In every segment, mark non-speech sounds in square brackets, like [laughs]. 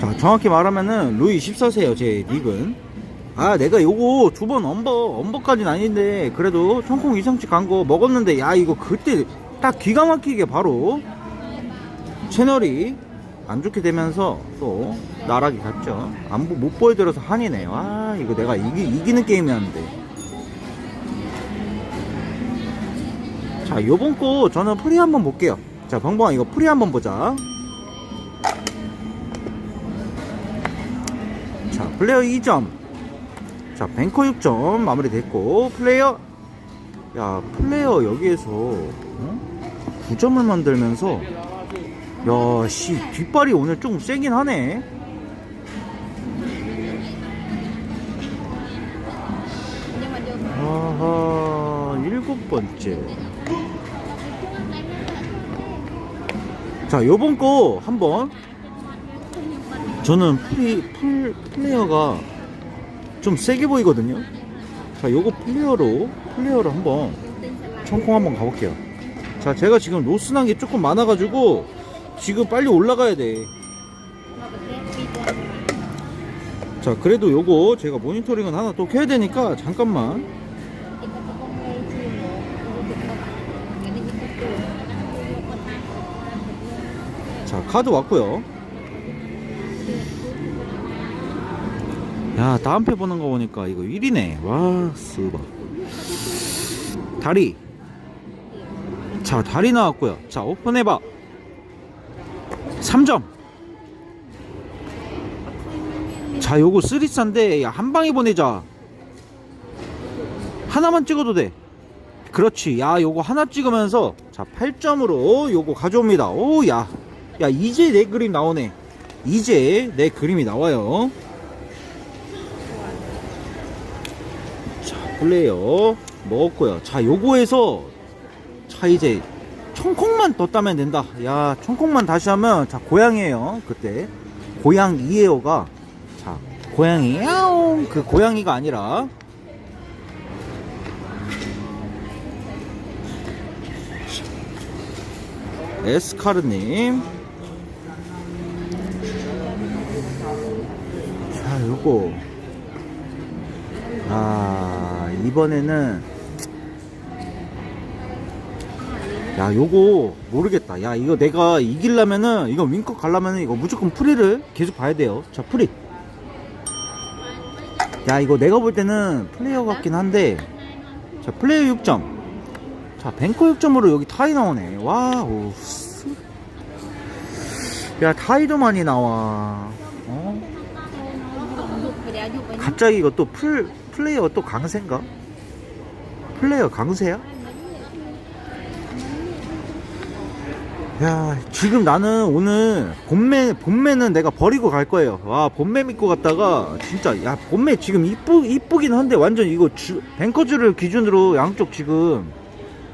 자, 정확히 말하면은 루이 14세요, 제 닉은. 아, 내가 요거 두 번 엄버, 엄버까지는 아닌데, 그래도 청콩 이상치 간 거 먹었는데, 야, 이거 그때 딱 기가 막히게 바로 채널이 안 좋게 되면서 또 나락이 갔죠. 안, 보- 못 보여드려서 한이네. 와, 이거 내가 이기, 이기는 게임이었는데. 자, 요번 거 저는 프리 한번 볼게요. 자, 방방아 이거 프리 한번 보자. 플레이어 2점. 자, 뱅커 6점 마무리 됐고, 플레이어, 야, 플레이어 여기에서, 어? 9점을 만들면서, 야, 씨, 뒷발이 오늘 좀 세긴 하네. 아하, 일곱 번째. 자, 요번 거 한번 저는 프리, 풀, 플레이어가 좀 세게 보이거든요. 자, 요거 플레이어로, 플레이어로 한번 청콩 한번 가볼게요. 자, 제가 지금 로스난 게 조금 많아가지고 지금 빨리 올라가야 돼. 자, 그래도 요거 제가 모니터링은 하나 또 켜야 되니까 잠깐만. 자, 카드 왔고요. 야, 다음 패 보는 거 보니까 이거 1이네. 와, 쓰바. 다리. 자, 다리 나왔고요. 자, 오픈해봐. 3점. 자, 요거 쓰리싼데, 야, 한 방에 보내자. 하나만 찍어도 돼. 그렇지. 야, 요거 하나 찍으면서, 자, 8점으로 요거 가져옵니다. 오, 야. 야, 이제 내 그림 나오네. 이제 내 그림이 나와요. 플레이어 먹었고요. 자, 요거에서 자, 이제 청콩만 더 따면 된다. 야, 청콩만 다시 하면 자, 고양이에요. 그때 고양 이에요가 자, 고양이 야옹 그 고양이가 아니라 에스카르님 자 요거 아 이번에는 야 요거 모르겠다. 야 이거 내가 이기려면은 이거 윙컷 가려면은 이거 무조건 프리를 계속 봐야 돼요. 자 프리. 야 이거 내가 볼 때는 플레이어 같긴 한데 자 플레이어 6점. 자 뱅커 6점으로 여기 타이 나오네. 와우. 야 타이도 많이 나와. 어? 갑자기 이거 또 풀, 플레이어 또 강세인가? 플레이어 강세야? 야, 지금 나는 오늘 본매, 본매는 내가 버리고 갈 거예요. 와, 본매 믿고 갔다가, 진짜, 야, 본매 지금 이쁘, 이쁘긴 한데, 완전 이거 주, 뱅커즈를 기준으로 양쪽 지금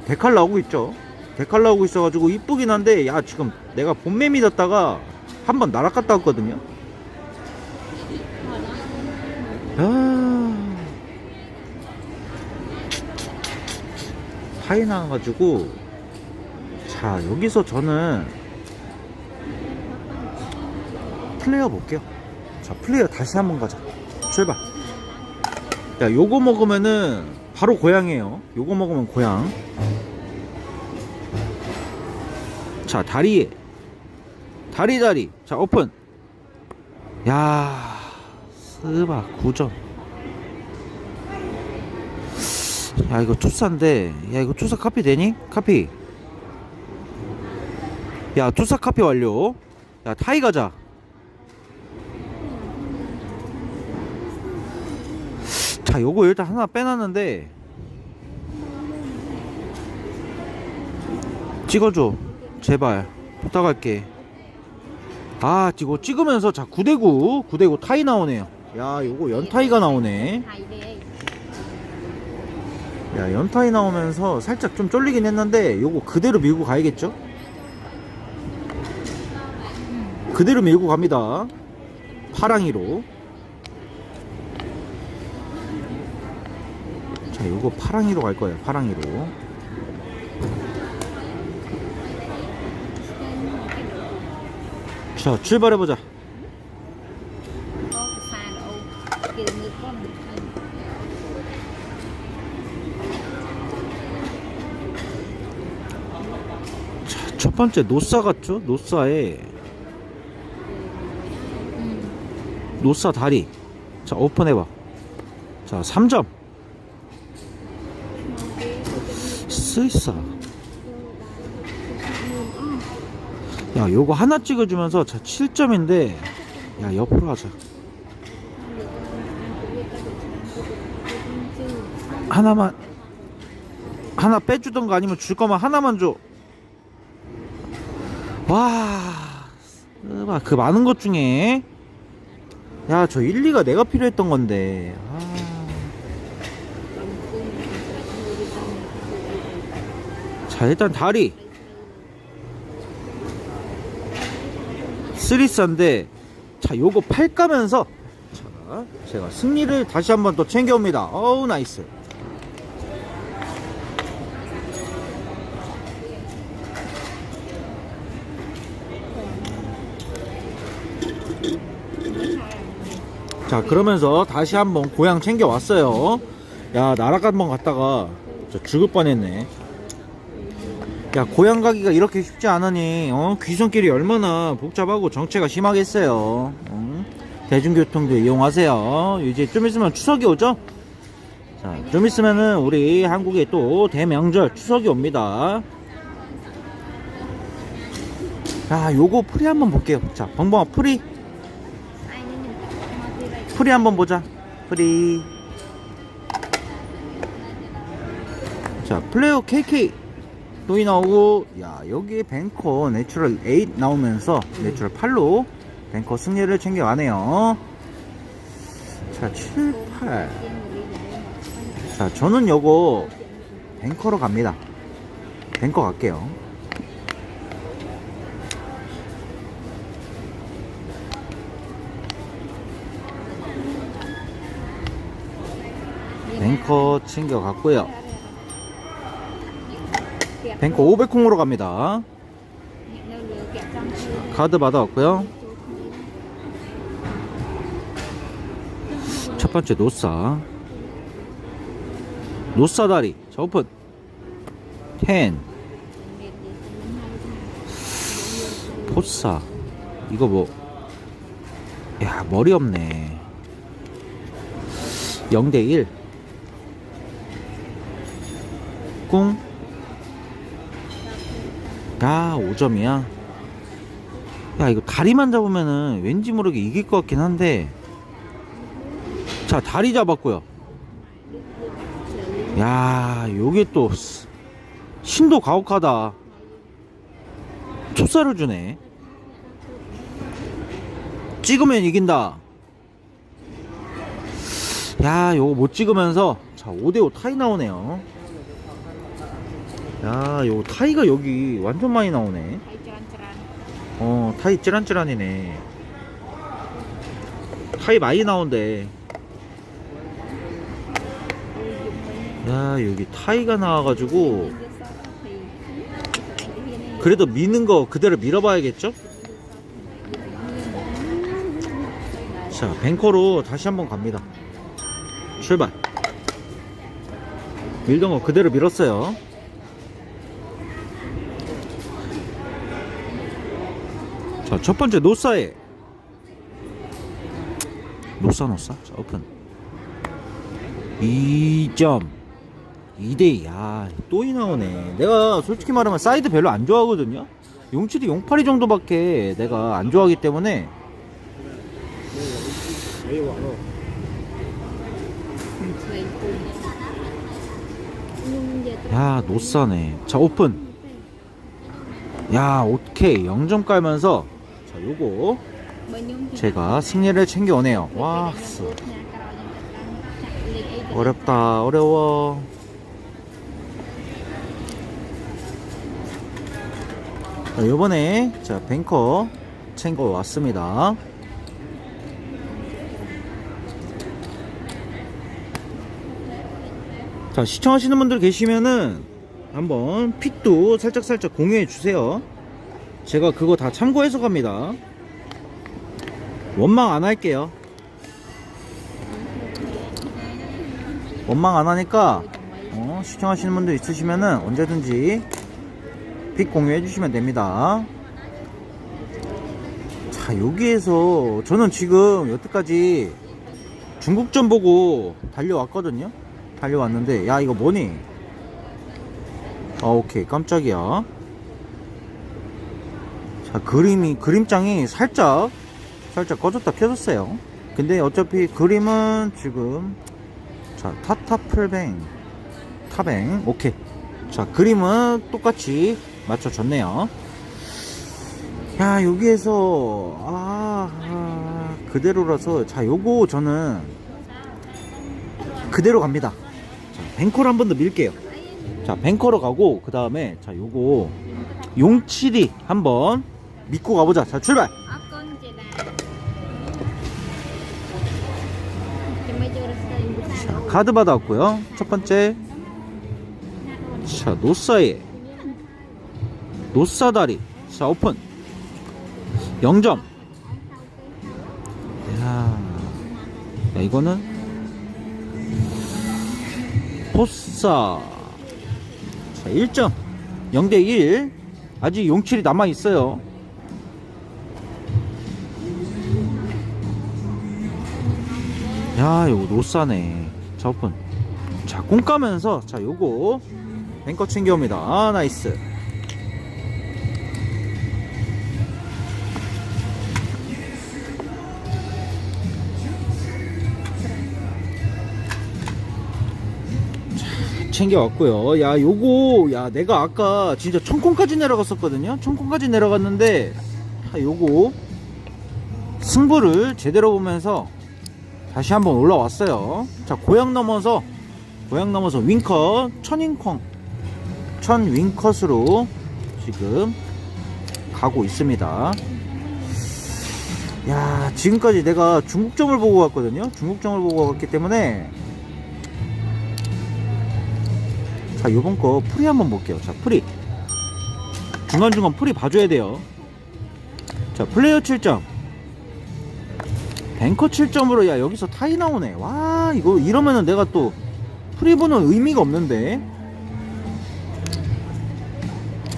데칼 나오고 있죠. 데칼 나오고 있어가지고 이쁘긴 한데, 야, 지금 내가 본매 믿었다가 한번 날아갔다 왔거든요. 아, 차이 나가지고. 자 여기서 저는 플레이어 볼게요. 자 플레이어 다시 한번 가자. 출발. 야 요거 먹으면은 바로 고양이에요. 요거 먹으면 고양. 자 다리. 다리 다리. 자 오픈. 야 스바 9점 야 이거 투사인데. 야 이거 투사 카피 되니? 카피. 야 투사 카피 완료. 야 타이 가자. 자 요거 일단 하나 빼놨는데. 찍어줘. 제발. 부탁할게. 아 이거 찍으면서 자 9대9 9대9 타이 나오네요. 야 요거 연타이가 나오네 야 연타이 나오면서 살짝 좀 쫄리긴 했는데 요거 그대로 밀고 가야겠죠? 그대로 밀고 갑니다. 파랑이로. 자 요거 파랑이로 갈 거예요 파랑이로. 자 출발해보자 첫 번째 노사 같죠? 노사에 노사 다리. 자 오픈해봐. 자 3점. 스이사. 야 요거 하나 찍어주면서 자 7점인데 야 옆으로 하자. 하나만 하나 빼주던가 아니면 줄 거면 하나만 줘. 와, 그 많은 것 중에 야, 저 1, 2가 내가 필요했던 건데. 아. 자, 일단 다리. 쓰리싼데 자, 요거 팔 까면서 자, 제가 승리를 다시 한번 또 챙겨옵니다. 어우, 나이스. 자 그러면서 다시 한번 고향 챙겨 왔어요. 야 나락 한번 갔다가 저 죽을 뻔했네. 야 고향 가기가 이렇게 쉽지 않으니 어? 귀성길이 얼마나 복잡하고 정체가 심하겠어요. 어? 대중교통도 이용하세요. 이제 좀 있으면 추석이 오죠? 자 좀 있으면은 우리 한국에 또 대명절 추석이 옵니다. 자 요거 프리 한번 볼게요. 자 벙벙아 프리 프리 한번 보자. 프리. 자, 플레이어 KK. 또이 나오고, 야, 여기 뱅커 내추럴 8 나오면서 내추럴 8로 뱅커 승리를 챙겨가네요. 자, 7, 8. 자, 저는 요거 뱅커로 갑니다. 뱅커 갈게요. 뱅커 챙겨갔고요. 뱅커 500콩으로 갑니다. 카드 받아왔고요. 첫 번째 노사. 노사 다리. 자, 오픈. 10. 포사. 이거 뭐. 야, 머리 없네. 0대1. 꿍. 야, 5점이야. 야, 이거 다리만 잡으면은 왠지 모르게 이길 것 같긴 한데. 자, 다리 잡았고요. 야, 요게 또 스- 신도 가혹하다. 촉사를 주네. 찍으면 이긴다. 야, 요거 못 찍으면서 자, 5대5 타이 나오네요. 야, 요 타이가 여기 완전 많이 나오네. 어, 타이 찌란찌란이네. 타이 많이 나온대. 야, 여기 타이가 나와가지고 그래도 미는 거 그대로 밀어봐야겠죠? 자, 뱅커로 다시 한번 갑니다. 출발. 밀던 거 그대로 밀었어요. 자, 첫 번째 노사에 노사 노사. 자, 오픈. 2점. 2대2. 야, 또이 나오네. 내가 솔직히 말하면 사이드 별로 안 좋아하거든요. 용칠이 용팔이 정도밖에 내가 안 좋아하기 때문에 야, 노사네. 자, 오픈. 야, 오케이. 0점 깔면서 자, 요거 제가 승리를 챙겨오네요. 와, 쓰. 어렵다. 어려워. 자, 요번에 자, 뱅커 챙겨 왔습니다. 자, 시청하시는 분들 계시면은 한번 픽도 살짝살짝 공유해 주세요. 제가 그거 다 참고해서 갑니다. 원망 안 할게요. 원망 안 하니까 어, 시청하시는 분들 있으시면은 언제든지 픽 공유해 주시면 됩니다. 자, 여기에서 저는 지금 여태까지 중국전 보고 달려왔거든요. 달려왔는데, 야, 이거 뭐니? 아, 오케이. 깜짝이야. 자, 그림이, 그림장이 살짝, 살짝 꺼졌다 켜졌어요. 근데 어차피 그림은 지금, 자, 타타플뱅, 타뱅, 오케이. 자, 그림은 똑같이 맞춰줬네요. 야, 여기에서, 아, 아, 그대로라서, 자, 요거 저는 그대로 갑니다. 자, 뱅커를 한 번 더 밀게요. 자, 뱅커로 가고, 그 다음에, 자, 요거, 용칠이 한번 믿고 가보자. 자, 출발! 카드 받아왔고요. 첫 번째, 자, 노사에, 노사다리. 자, 오픈. 0점. 야, 야 이거는 포사. 자, 1점. 0대1. 아직 용칠이 남아있어요. 야, 이거. 자, 오픈. 자, 공 까면서, 자, 요거. 뱅커 챙겨옵니다. 아, 나이스. 챙겨왔고요. 야, 요거, 야, 내가 아까 진짜 천콩까지 내려갔었거든요. 천콩까지 내려갔는데, 아, 요거 승부를 제대로 보면서 다시 한번 올라왔어요. 자, 고향 넘어서, 고향 넘어서 윙컷, 천인콩, 천 윙컷으로 지금 가고 있습니다. 야, 지금까지 내가 중국점을 보고 갔거든요. 중국점을 보고 갔기 때문에 자, 요번 거 프리 한번 볼게요. 자, 프리. 중간중간 프리 봐줘야 돼요. 자, 플레이어 7점. 뱅커 7점으로, 야, 여기서 타이 나오네. 와, 이거, 이러면은 내가 또 프리 보는 의미가 없는데.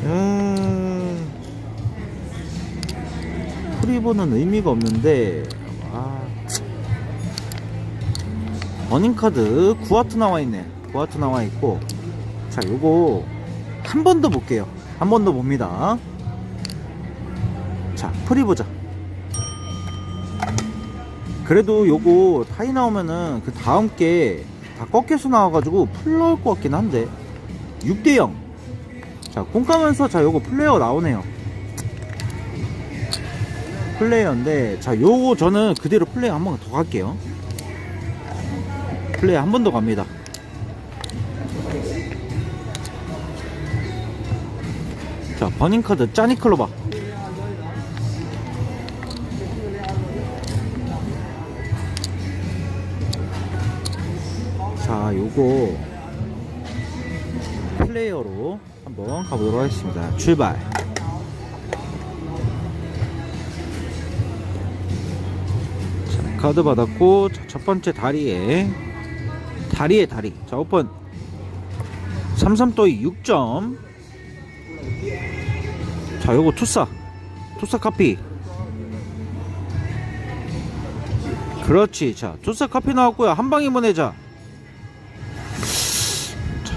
음, 프리 보는 의미가 없는데. 와. 버닝카드 9와트 나와있네. 9와트 나와있고. 자, 요거 한 번 더 볼게요. 한 번 더 봅니다. 자, 프리 보자. 그래도 요거 타이 나오면은 그 다음 게 다 꺾여서 나와가지고 풀 나올 것 같긴 한데 6대0 자, 공 까면서 자, 요거 플레이어 나오네요. 플레이어인데 자, 요거 저는 그대로 플레이어 한 번 더 갈게요. 플레이어 한 번 더 갑니다. 자, 버닝카드 짜니클로바. 자, 요거 플레이어로 한번 가보도록 하겠습니다. 출발. 자, 카드 받았고, 자, 첫 번째 다리에, 다리에 다리. 자, 오픈. 삼삼도이 6점. 자, 요거 투사. 투사 카피. 그렇지. 자, 투사 카피 나왔고요. 한 방에 보내자. 자,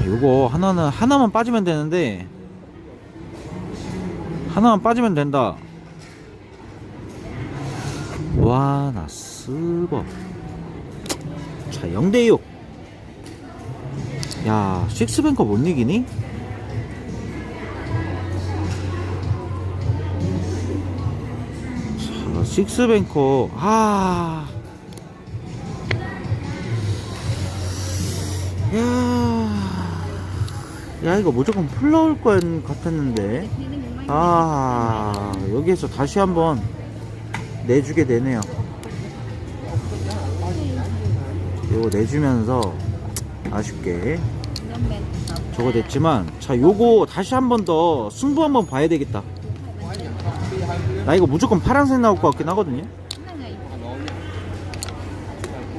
요거 하나는 하나만 빠지면 되는데 하나만 빠지면 된다. 와, 나 쓰버. 자, 0대 6. 야, 식스뱅커 못 이기니? 자, 식스뱅커. 아. 야. 야, 이거 무조건 풀 나올 것 같았는데. 아, 여기에서 다시 한번 내주게 되네요. 이거 내주면서 아쉽게 저거 됐지만 자 요거 다시 한 번 더 승부 한번 봐야 되겠다 나 이거 무조건 파란색 나올 것 같긴 하거든요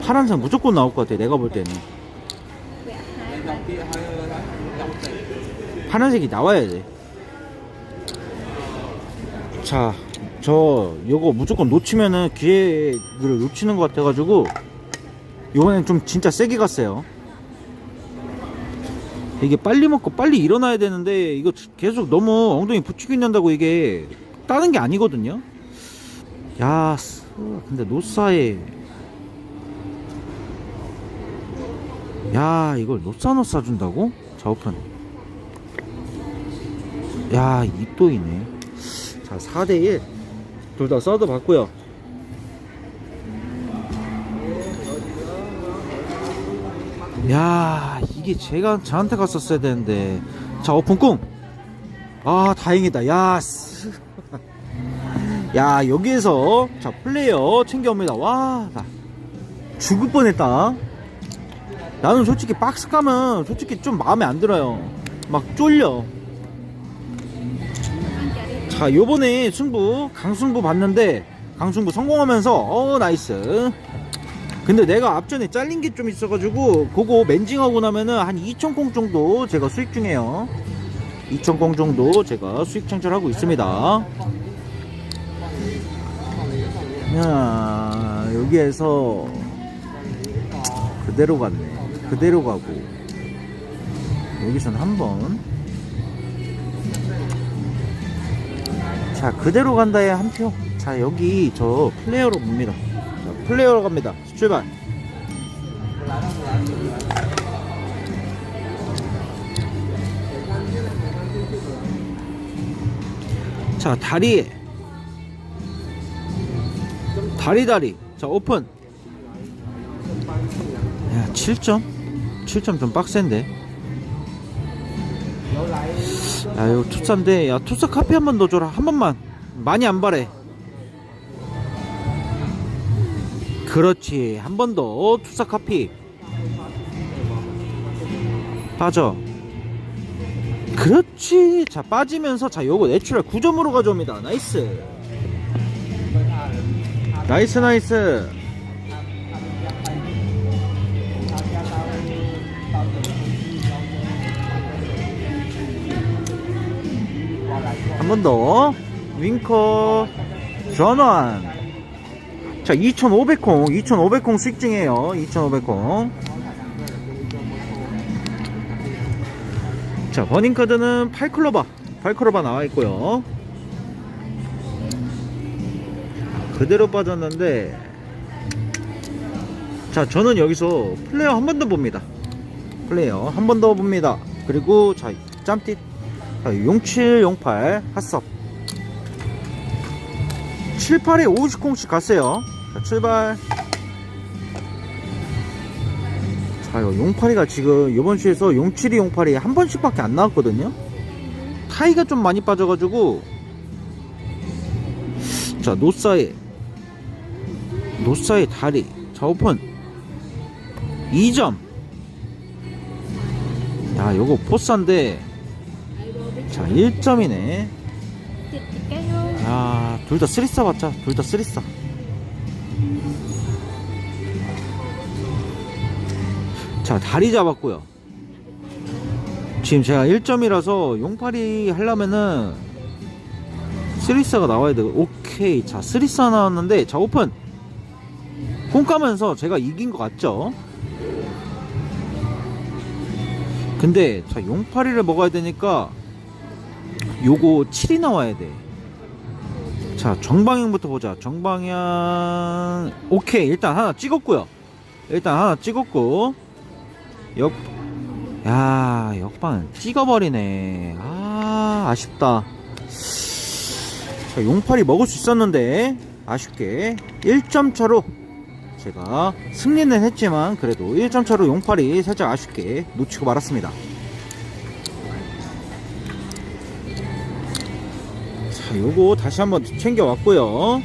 파란색 무조건 나올 것 같아 내가 볼 때는 파란색이 나와야 돼 자, 저 요거 무조건 놓치면은 기회를 놓치는 것 같아가지고 이번엔 좀 진짜 세게 갔어요. 이게 빨리 먹고 빨리 일어나야 되는데 이거 계속 너무 엉덩이 붙이고 있는다고 이게 따는 게 아니거든요. 야, 쓰- 근데 노사에 야 이걸 노사 노사 준다고? 자 오픈. 야 입도이네. 자 4대1 둘다 서드 받고요. 야 이게 제가 저한테 갔었어야 되는데. 자 오픈 꿍아 다행이다. 야, 쓰. [laughs] 야 여기에서 자 플레이어 챙겨옵니다. 와나 죽을 뻔했다. 나는 솔직히 박스 가면 솔직히 좀 마음에 안 들어요. 막 쫄려 자 요번에 승부 강승부 봤는데 강승부 성공하면서 어 나이스. 근데 내가 앞전에 잘린 게 좀 있어가지고 그거 멘징하고 나면은 한 2,000콩 정도 제가 수익 중이에요. 2,000콩 정도 제가 수익 창출하고 있습니다. 야 여기에서 그대로 갔네. 그대로 가고. 여기선 한번 자 그대로 간다에 한 표. 자 여기 저 플레이어로 봅니다. 자 플레이어로 갑니다. 출발. 자 다리. 다리 다리. 자 오픈. 야 7점? 7점 좀 빡센데. 야 이거 투사인데? 야 투사 카피 한 번 더 줘라. 한 번만. 많이 안 바래. 그렇지. 한 번 더. 투사 카피. 빠져. 그렇지. 자 빠지면서 자 요거 내추럴 9점으로 가져옵니다. 나이스. 나이스 나이스 한 번 더. 윙커 전환. 자 2500콩 2500콩 수익 중이에요. 2500콩 자 버닝카드는 8클로바 8클로바 나와 있고요. 그대로 빠졌는데 자 저는 여기서 플레이어 한 번 더 봅니다. 플레이어 한 번 더 봅니다. 그리고 자 짬띠 자, 07, 08 핫섭 78에 50콩씩 갔어요. 자, 출발. 자 이거 용팔이가 지금 이번 주에서 07이 08이 한 번씩 밖에 안 나왔거든요. 타이가 좀 많이 빠져가지고. 자 노사이. 노사이 다리. 자 오픈. 2점. 야 요거 포스인데 자 1점이네 Kayo. 야, 둘다 쓰리싸 맞자. 둘 다 쓰리싸. 자, 다리 잡았고요. 지금 제가 1점이라서 용팔이 하려면은 쓰리싸가 나와야 돼. 오케이. 자, 쓰리싸 나왔는데 자, 오픈. 홈 까면서 제가 이긴 것 같죠? 근데 자, 용팔이를 먹어야 되니까 요거 7이 나와야 돼. 자 정방향부터 보자. 정방향 오케이. 일단 하나 찍었고요. 일단 하나 찍었고. 역 야 역방 찍어버리네. 아 아쉽다. 자 용팔이 먹을 수 있었는데 아쉽게 1점 차로 제가 승리는 했지만 그래도 1점 차로 용팔이 살짝 아쉽게 놓치고 말았습니다 요거 다시 한번 챙겨 왔고요.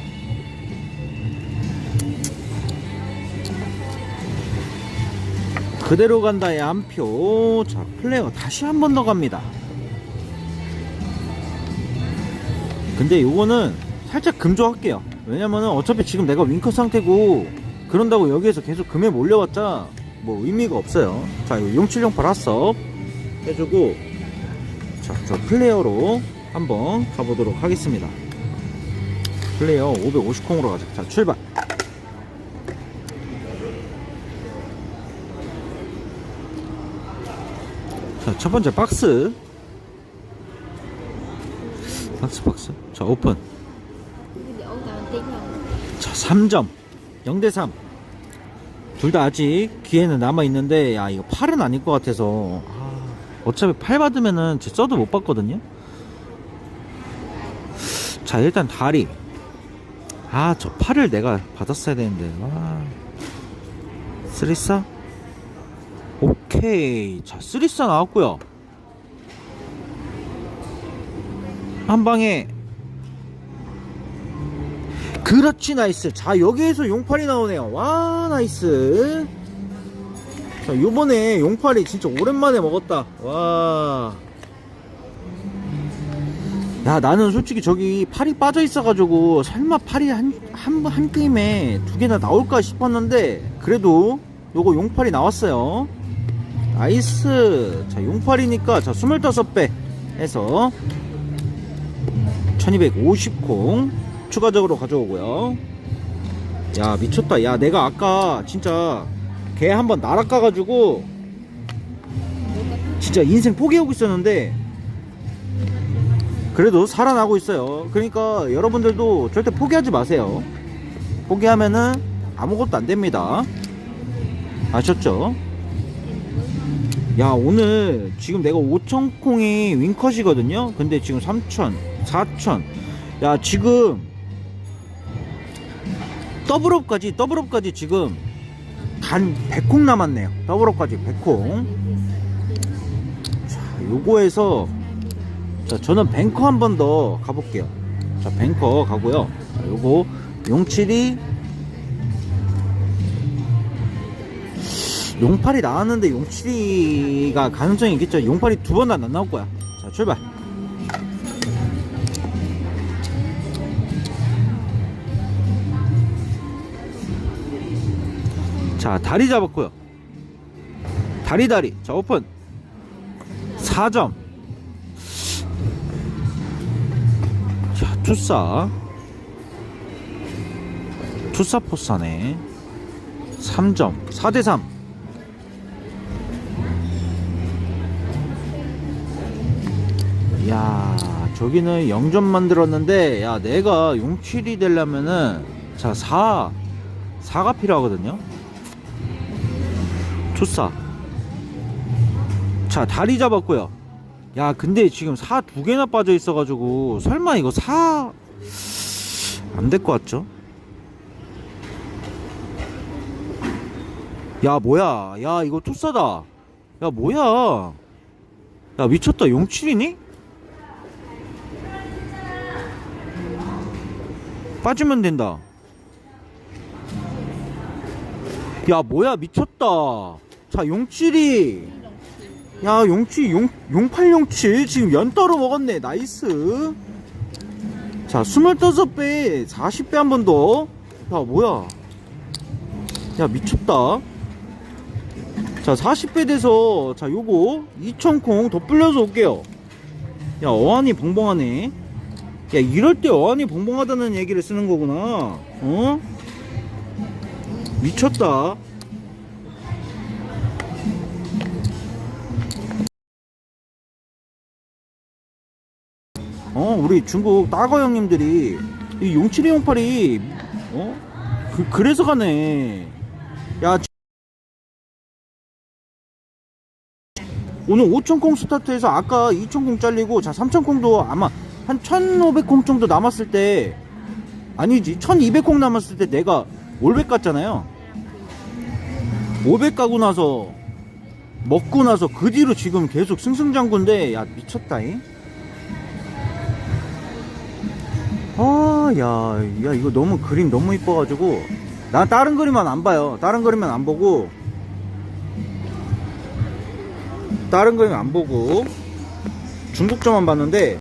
그대로 간다의 한 표. 자, 플레이어 다시 한 번 더 갑니다. 근데 요거는 살짝 금조할게요. 왜냐면은 어차피 지금 내가 윙커 상태고 그런다고 여기에서 계속 금에 몰려봤자 뭐 의미가 없어요. 자, 이거 0708 핫섭 해주고 자, 저 플레이어로 한번 가보도록 하겠습니다. 플레이어 550콩으로 가자. 자, 출발. 자, 첫 번째 박스. 박스, 박스. 자, 오픈. 자, 3점. 0대 3. 둘 다 아직 기회는 남아 있는데, 야, 이거 팔은 아닐 것 같아서. 아, 어차피 팔 받으면은 제 써도 못 받거든요. 자, 일단 다리. 아, 저 팔을 내가 받았어야 되는데. 와. 쓰리싸? 오케이. 자, 쓰리싸 나왔고요. 한 방에 그렇지 나이스 자 여기에서 용팔이 나오네요 와 나이스 자 요번에 용팔이 진짜 오랜만에 먹었다 와 야, 나는 솔직히 저기 팔이 빠져 있어가지고 설마 팔이 한, 한, 한 게임에 두 개나 나올까 싶었는데 그래도 요거 용팔이 나왔어요. 나이스. 자, 용팔이니까 자, 25배 해서 1250콩 추가적으로 가져오고요. 야, 미쳤다. 야, 내가 아까 진짜 개 한번 날아가가지고 진짜 인생 포기하고 있었는데 그래도 살아나고 있어요. 그러니까 여러분들도 절대 포기하지 마세요. 포기하면은 아무것도 안 됩니다. 아셨죠? 야, 오늘 지금 내가 5,000콩이 윙컷이거든요? 근데 지금 3,000, 4,000. 야, 지금 더블업까지, 더블업까지 지금 단 100콩 남았네요. 더블업까지 100콩. 자, 요거에서 자, 저는 뱅커 한 번 더 가볼게요. 자, 뱅커 가고요. 자, 요거 용칠이 용팔이 나왔는데 용칠이가 가능성이 있겠죠. 용팔이 두번다안 나올 거야. 자, 출발. 자, 다리 잡았고요. 다리 다리. 자, 오픈. 4점. 투싸. 투싸 포싸네. 3점. 4대 3. 야, 저기는 0점 만들었는데 야, 내가 용칠이 되려면은 자, 4 4가 필요하거든요. 투싸. 자, 다리 잡았고요. 야, 근데 지금 4두 개나 빠져 있어가지고 설마 이거 4안될 것 같죠? 야, 뭐야? 야, 이거 투싸다. 야, 뭐야? 야, 미쳤다. 용칠이니? 빠지면 된다. 야, 뭐야? 미쳤다. 자, 용칠이. 야, 용치, 용, 용팔용칠. 지금 연따로 먹었네. 나이스. 자, 25배, 40배 한 번 더. 야, 뭐야. 야, 미쳤다. 자, 40배 돼서, 자, 요거, 2,000콩 더 불려서 올게요. 야, 어안이 벙벙하네. 야, 이럴 때 어안이 벙벙하다는 얘기를 쓰는 거구나. 어? 미쳤다. 어, 우리 중국 따거 형님들이 이 용칠이 용팔이 어? 그, 그래서 가네. 야, 지- 오늘 5,000콩 스타트해서 아까 2,000콩 잘리고 자 3,000콩도 아마 한 1,500콩 정도 남았을 때 아니지 1,200콩 남았을 때 내가 올백 갔잖아요 500 가고 나서 먹고 나서 그 뒤로 지금 계속 승승장구인데 야 미쳤다잉 아 야 야 이거 너무 그림 너무 이뻐가지고. 난 다른 그림만 안 봐요. 다른 그림만 안 보고. 다른 그림 안 보고. 중국점만 봤는데